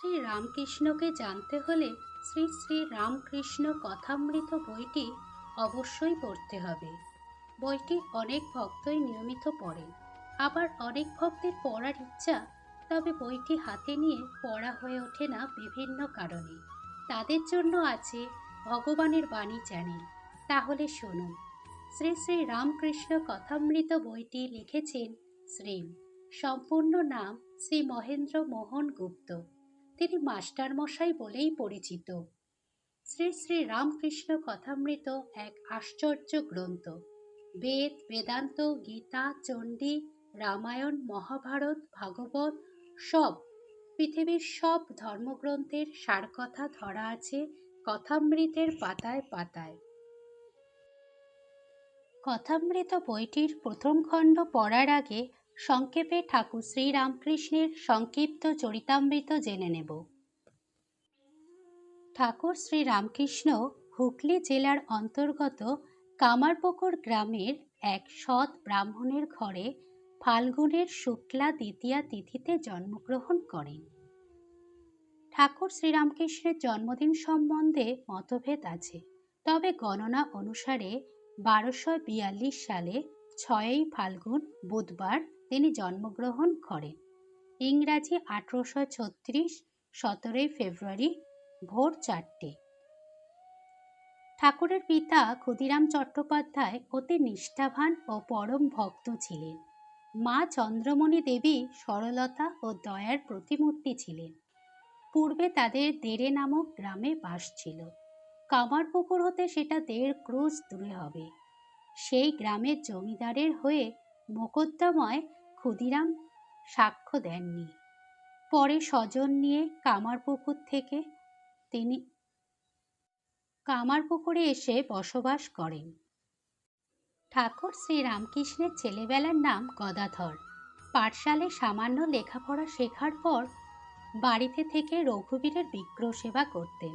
শ্রী রামকৃষ্ণকে জানতে হলে শ্রী শ্রী রামকৃষ্ণ কথামৃত বইটি অবশ্যই পড়তে হবে। বইটি অনেক ভক্তই নিয়মিত পড়েন। আবার অনেক ভক্তের পড়ার ইচ্ছা, তবে বইটি হাতে নিয়ে পড়া হয়ে ওঠে না বিভিন্ন কারণে। তাদের জন্য আছে ভগবানের বাণী চ্যানেল। তাহলে শুনুন। শ্রী শ্রী রামকৃষ্ণ কথামৃত বইটি লিখেছেন শ্রীম। সম্পূর্ণ নাম শ্রী মহেন্দ্র মোহন গুপ্ত। তিনি মাস্টারমশাই বলেই পরিচিত। শ্রী শ্রী রামকৃষ্ণ কথামৃত এক আশ্চর্য গ্রন্থ। বেদ, বেদান্ত, গীতা, চণ্ডী, রামায়ণ, মহাভারত, ভাগবত সব, পৃথিবীর সব ধর্মগ্রন্থের সারকথা ধরা আছে কথামৃতের পাতায় পাতায়। কথামৃত বইটির প্রথম খণ্ড পড়ার আগে সংক্ষেপে ঠাকুর শ্রীরামকৃষ্ণের সংক্ষিপ্ত চরিতামৃত জেনে নেব। ঠাকুর শ্রীরামকৃষ্ণ হুগলি জেলার অন্তর্গত কামারপুকুর গ্রামের এক সৎ ব্রাহ্মণের ঘরে ফাল্গুনের শুক্লা দ্বিতীয়া তিথিতে জন্মগ্রহণ করেন। ঠাকুর শ্রীরামকৃষ্ণের জন্মদিন সম্বন্ধে মতভেদ আছে। তবে গণনা অনুসারে বারোশো বিয়াল্লিশ সালে ছয়ই ফাল্গুন বুধবার তিনি জন্মগ্রহণ করেন। ইংরাজি আঠেরোশো ছত্রিশ সতেরোই ফেব্রুয়ারি ভোর চারটে। ঠাকুরের পিতা ক্ষুদিরাম চট্টোপাধ্যায় অতি নিষ্ঠাবান ও পরম ভক্ত ছিলেন। মা চন্দ্রমণি দেবী সরলতা ও দয়ার প্রতিমূর্তি ছিলেন। পূর্বে তাদের দেড়ে নামক গ্রামে বাস ছিল। কামারপুকুর হতে সেটা দেড় ক্রুজ দূরে হবে। সেই গ্রামের জমিদারের হয়ে মোকদ্দমায় ক্ষুদিরাম সাক্ষ্য দেননি। পরে স্বজন নিয়ে কামারপুকুর থেকে তিনি কামারপুকুরে এসে বসবাস করেন। ঠাকুর শ্রী রামকৃষ্ণের ছেলেবেলার নাম গদাধর। পাঠশালে সামান্য লেখাপড়া শেখার পর বাড়িতে থেকে রঘুবীরের বিগ্রহ সেবা করতেন।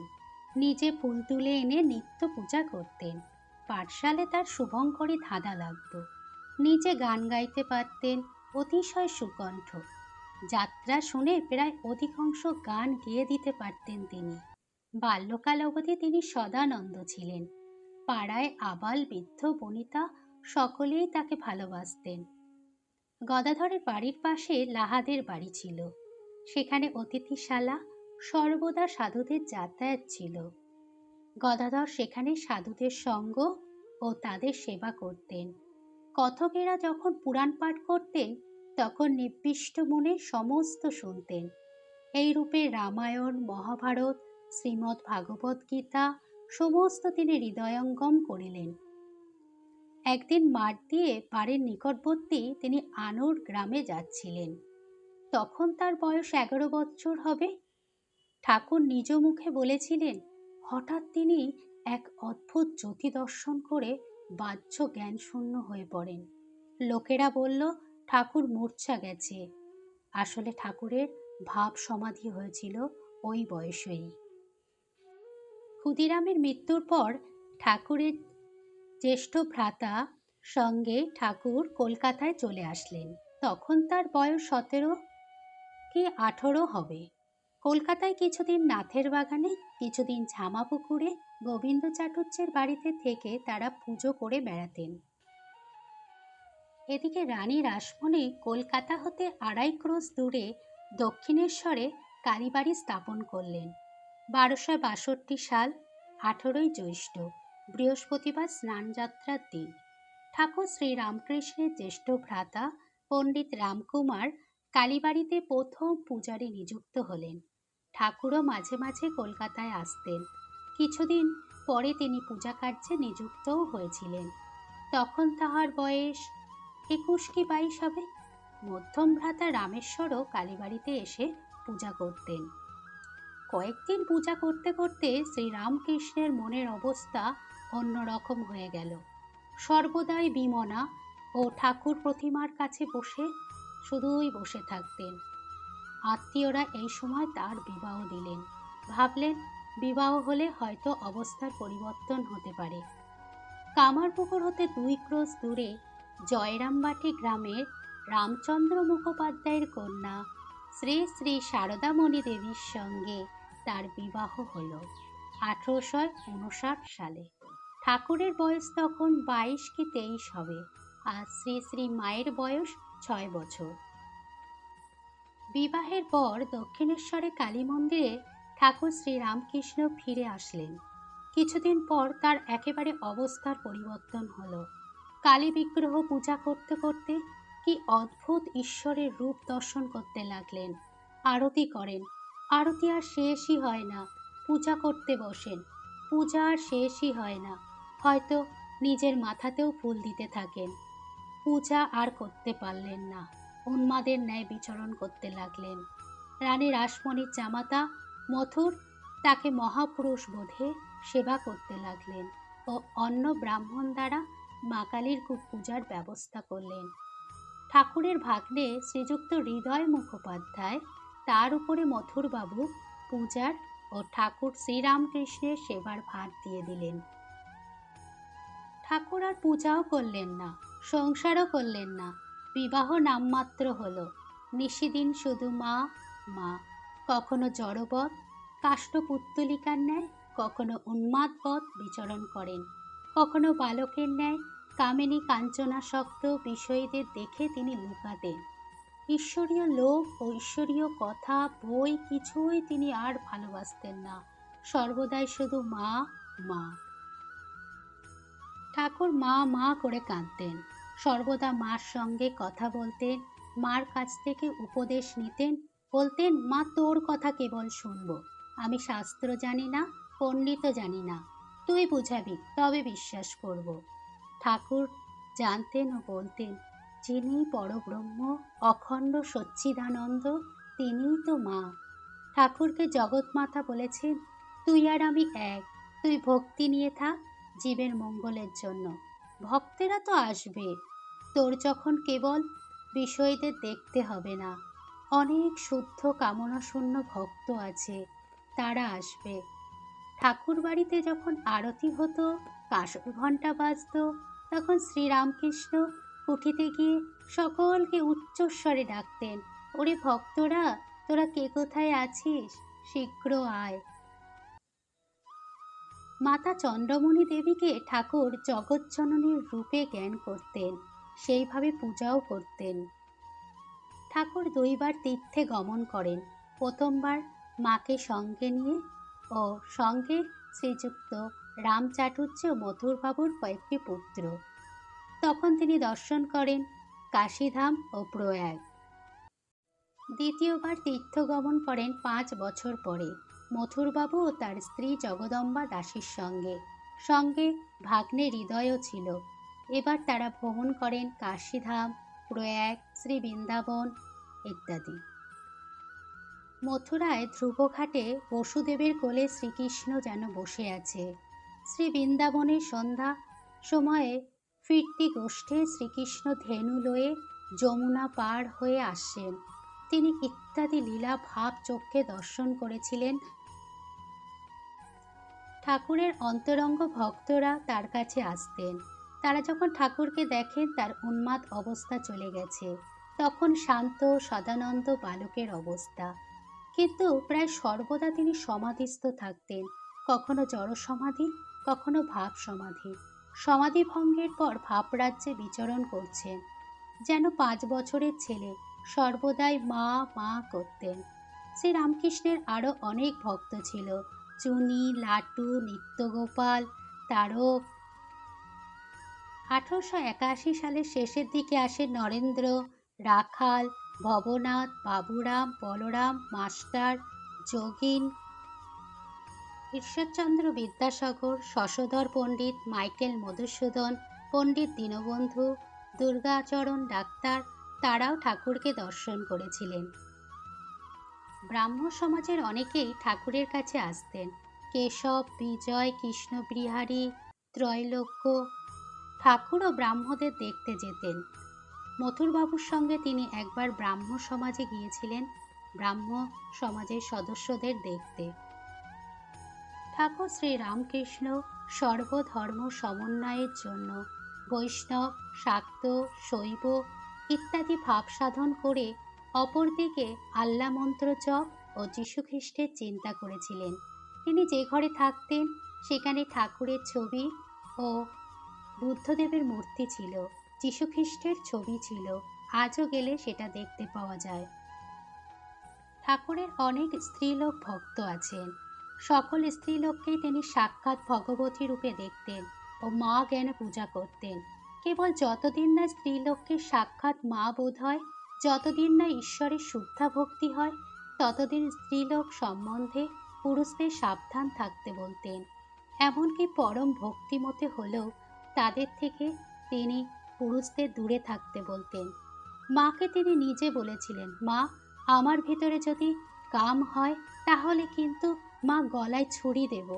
নিজে ফুল তুলে এনে নিত্য পূজা করতেন। পাঠশালে তার শুভঙ্করী ধাঁধা লাগত। নিজে গান গাইতে পারতেন অতিশয় সুকণ্ঠ। যাত্রা শুনে প্রায় অধিকাংশ গান গেয়ে দিতে পারতেন তিনি। বাল্যকাল অবধি তিনি সদানন্দ ছিলেন। পাড়ায় আবাল বৃদ্ধ বনিতা সকলেই তাকে ভালোবাসতেন। গদাধরের বাড়ির পাশে লাহাদের বাড়ি ছিল। সেখানে অতিথিশালা, সর্বদা সাধুদের যাতায়াত ছিল। গদাধর সেখানে সাধুদের সঙ্গ ও তাদের সেবা করতেন। কথকেরা যখন পুরাণ পাঠ করতেন, তখন নির্দিষ্ট মনে সমস্ত শুনতেন। এই রূপে রামায়ণ, মহাভারত শ্রীমৎ ভাগবত গীতা সমস্ত তিনি হৃদয়ঙ্গম করিলেন। একদিন মাঠ দিয়ে বাড়ির নিকটবর্তী তিনি আনুর গ্রামে যাচ্ছিলেন। তখন তার বয়স এগারো বছর হবে। ঠাকুর নিজ মুখে বলেছিলেন, হঠাৎ তিনি এক অদ্ভুত জ্যোতি দর্শন করে বাহ্য জ্ঞান শূন্য হয়ে পড়েন। লোকেরা বলল, ঠাকুর মূর্ছা গেছে। আসলে ঠাকুরের ভাব সমাধি হয়েছিল ওই বয়সেই। ক্ষুদিরামের মৃত্যুর পর ঠাকুরের জ্যেষ্ঠ ভ্রাতা সঙ্গে ঠাকুর কলকাতায় চলে আসলেন। তখন তার বয়স সতেরো কি আঠেরো হবে। কলকাতায় কিছুদিন নাথের বাগানে, কিছুদিন ঝামাপুকুরে গোবিন্দ চাটুর্যের বাড়িতে থেকে তারা পুজো করে বেড়াতেন। এদিকে রানী রাসমণি কলকাতা হতে আড়াই ক্রোশ দূরে দক্ষিণেশ্বরে কালীবাড়ি স্থাপন করলেন। বারোশো বাষট্টি সাল আঠেরোই জ্যৈষ্ঠ, বৃহস্পতিবার স্নানযাত্রার দিন। ঠাকুর শ্রী রামকৃষ্ণের জ্যেষ্ঠ ভ্রাতা পণ্ডিত রামকুমার কালীবাড়িতে প্রথম পূজারী নিযুক্ত হলেন। ঠাকুরও মাঝে মাঝে কলকাতায় আসতেন। কিছুদিন পরে তিনি পূজা কার্যে নিযুক্তও হয়েছিলেন। তখন তাহার বয়স একুশ কি বাইশ হবে? মধ্যম ভ্রাতা রামেশ্বরও কালীবাড়িতে এসে পূজা করতেন। কয়েকদিন পূজা করতে করতে শ্রীরামকৃষ্ণের মনের অবস্থা অন্যরকম হয়ে গেল। সর্বদাই বিমনা ও ঠাকুর প্রতিমার কাছে বসে শুধুই বসে থাকতেন। আত্মীয়রা এই সময় তার বিবাহ দিলেন। ভাবলেন, বিবাহ হলে হয়তো অবস্থার পরিবর্তন হতে পারে। কামারপুকুর হতে দুই ক্রোশ দূরে জয়রামবাটি গ্রামের রামচন্দ্র মুখোপাধ্যায়ের কন্যা শ্রী শ্রী সারদামণি দেবীর সঙ্গে তার বিবাহ হল আঠেরোশো উনষাট সালে। ঠাকুরের বয়স তখন বাইশ কি তেইশ হবে। আর শ্রী শ্রী মায়ের বয়স ছয় বছর। বিবাহের পর দক্ষিণেশ্বরে কালী মন্দিরে ঠাকুর শ্রীরামকৃষ্ণ ফিরে আসলেন। কিছুদিন পর তার একেবারে অবস্থার পরিবর্তন হলো। কালী বিগ্রহ পূজা করতে করতে কি অদ্ভুত ঈশ্বরের রূপ দর্শন করতে লাগলেন, আরতি করেন। আরতি আর শেষই হয় না, পূজা করতে বসেন। পূজা আর শেষই হয় না, হয়তো নিজের মাথাতেও ফুল দিতে থাকেন। পূজা আর করতে পারলেন না। উন্মাদের ন্যায় বিচরণ করতে লাগলেন। রানী রাসমণির জামাতা মথুর তাকে মহাপুরুষ বোধে সেবা করতে লাগলেন ও অন্য ব্রাহ্মণ দ্বারা মা কালীর পূজার ব্যবস্থা করলেন। ঠাকুরের ভাগ্নে শ্রীযুক্ত হৃদয় মুখোপাধ্যায় তার উপরে মথুরবাবু পূজার ও ঠাকুর শ্রীরামকৃষ্ণের সেবার ভার দিয়ে দিলেন। ঠাকুর আর পূজাও করলেন না, সংসারও করলেন না বিবাহ নামমাত্র হলো। নিশিদিন শুধু মা মা। কখনো জড়বৎ কাষ্ঠপুত্তলিকার ন্যায়, কখনো উন্মাদবৎ বিচরণ করেন। কখনো বালকের ন্যায়, কামিনী কাঞ্চনাসক্ত বিষয়ীদের দেখে তিনি লুকাতেন ঈশ্বরীয় লোক ও ঈশ্বরীয় কথা, বই কিছুই তিনি আর ভালোবাসতেন না। সর্বদাই শুধু মা মা। ঠাকুর মা মা করে কাঁদতেন। সর্বদা মার সঙ্গে কথা বলতেন, মার কাছ থেকে উপদেশ নিতেন, বলতেন, মা, তোর কথা কেবল শুনব। আমি শাস্ত্র জানি না পণ্ডিতও জানি না। তুই বুঝাবি, তবে বিশ্বাস করব। ঠাকুর জানতেন ও বলতেন, যিনি পরব্রহ্ম, অখণ্ড সচ্চিদানন্দ, তিনিই তো মা। ঠাকুরকে জগৎমাতা বলেছেন, তুই আর আমি এক, তুই ভক্তি নিয়ে থাক, জীবের মঙ্গলের জন্য। ভক্তেরা তো আসবে তোর যখন কেবল বিষয়দের দেখতে হবে না, অনেক শুদ্ধ কামনা শূন্য ভক্ত আছে, তারা আসবে। ঠাকুর বাড়িতে যখন আরতি হতো কাসর ঘণ্টা বাজতো, তখন শ্রীরামকৃষ্ণ কুঠিতে গিয়ে সকলকে উচ্চস্বরে ডাকতেন, ওরে ভক্তরা, তোরা কে কোথায় আছিস? শীঘ্র আয়। মাতা চন্দ্রমণি দেবীকে ঠাকুর জগজ্জননীর রূপে জ্ঞান করতেন। সেইভাবে পূজাও করতেন। ঠাকুর দুইবার তীর্থে গমন করেন। প্রথমবার মাকে সঙ্গে নিয়ে ও সঙ্গে শ্রীযুক্ত রাম রামচাটুর্য মথুরবাবুর কয়েকটি পুত্র। তখন তিনি দর্শন করেন কাশীধাম ও প্রয়াগ। দ্বিতীয়বার তীর্থ গমন করেন পাঁচ বছর পরে। মথুরবাবু ও তার স্ত্রী জগদম্বা দাসীর সঙ্গে। সঙ্গে ভাগ্নে হৃদয়ও ছিল। এবার তারা ভ্রমণ করেন কাশীধাম, প্রয়াগ শ্রী বৃন্দাবন ইত্যাদি। মথুরায় ধ্রুবঘাটে বসুদেবের কোলে শ্রীকৃষ্ণ যেন বসে আছে। শ্রী বৃন্দাবনের সন্ধ্যা সময়ে ফিরতি গোষ্ঠে শ্রীকৃষ্ণ ধেনু লয়ে যমুনা পার হয়ে আসছেন তিনি ইত্যাদি লীলা ভাব চোখে দর্শন করেছিলেন। ঠাকুরের অন্তরঙ্গ ভক্তরা তার কাছে আসতেন। তারা যখন ঠাকুরকে দেখেন, তার উন্মাদ অবস্থা চলে গেছে। তখন শান্ত, সদানন্দ বালকের অবস্থা। কিন্তু প্রায় সর্বদা তিনি সমাধিস্থ থাকতেন। কখনো জড় সমাধি কখনো ভাব সমাধি সমাধি ভঙ্গের পর ভাব রাজ্যে বিচরণ করছেন। যেন পাঁচ বছরের ছেলে সর্বদাই মা মা করতেন। শ্রী রামকৃষ্ণের আরও অনেক ভক্ত ছিল। চুনি, লাটু, নিত্যগোপাল, তারক আঠারোশো একাশি সালের শেষের দিকে আসে Narendra, Rakhal, Bhabanath, Baburam, Balaram, master, Jogin, Ishwarchandra Vidyasagar, Shashadhar Pandit, Michael Madhusudan, Pandit Dinabandhu, Durgacharan doctor তারাও ঠাকুরকে দর্শন করেছিলেন। ব্রাহ্ম সমাজের অনেকেই ঠাকুরের কাছে আসতেন। কেশব, বিজয়, কৃষ্ণবিহারী, ত্রৈলোক্য ঠাকুরও ব্রাহ্মদের দেখতে যেতেন। মথুরবাবুর সঙ্গে তিনি একবার ব্রাহ্ম সমাজে গিয়েছিলেন, ব্রাহ্ম সমাজের সদস্যদের দেখতে। ঠাকুর শ্রী রামকৃষ্ণ সর্বধর্ম সমন্বয়ের জন্য বৈষ্ণব, শাক্ত, শৈব ইত্যাদি ভাব সাধন করে অপরদিকে আল্লা মন্ত্র জপ ও যীশুখ্রিস্টের চিন্তা করেছিলেন। তিনি যে ঘরে থাকতেন, সেখানে ঠাকুরের ছবি ও বুদ্ধদেবের মূর্তি ছিল যীশুখ্রিস্টের ছবি ছিল, আজও গেলে সেটা দেখতে পাওয়া যায়। ঠাকুরের অনেক স্ত্রীলোক ভক্ত আছেন। সকল স্ত্রীলোককেই তিনি সাক্ষাৎ ভগবতী রূপে দেখতেন ও মা জ্ঞানে পূজা করতেন। কেবল যতদিন না স্ত্রীলোককে সাক্ষাৎ মা বোধ হয়, যতদিন না ঈশ্বরের শুদ্ধা ভক্তি হয়, ততদিন স্ত্রীলোক সম্বন্ধে পুরুষদের সাবধান থাকতে বলতেন। এমনকি পরম ভক্তিমতে হলেও তাদের থেকে তিনি পুরুষদের দূরে থাকতে বলতেন। মাকে তিনি নিজে বলেছিলেন, মা, আমার ভিতরে যদি কাম হয়, তাহলে কিন্তু মা গলায় ছুরি দেব।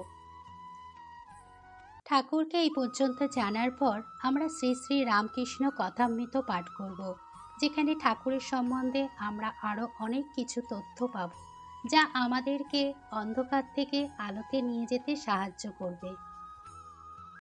ঠাকুরকে এই পর্যন্ত জানার পর আমরা শ্রী শ্রী রামকৃষ্ণ কথামৃত পাঠ করব, যেখানে ঠাকুরের সম্বন্ধে আমরা আরও অনেক কিছু তথ্য পাব, যা আমাদেরকে অন্ধকার থেকে আলোতে নিয়ে যেতে সাহায্য করবে।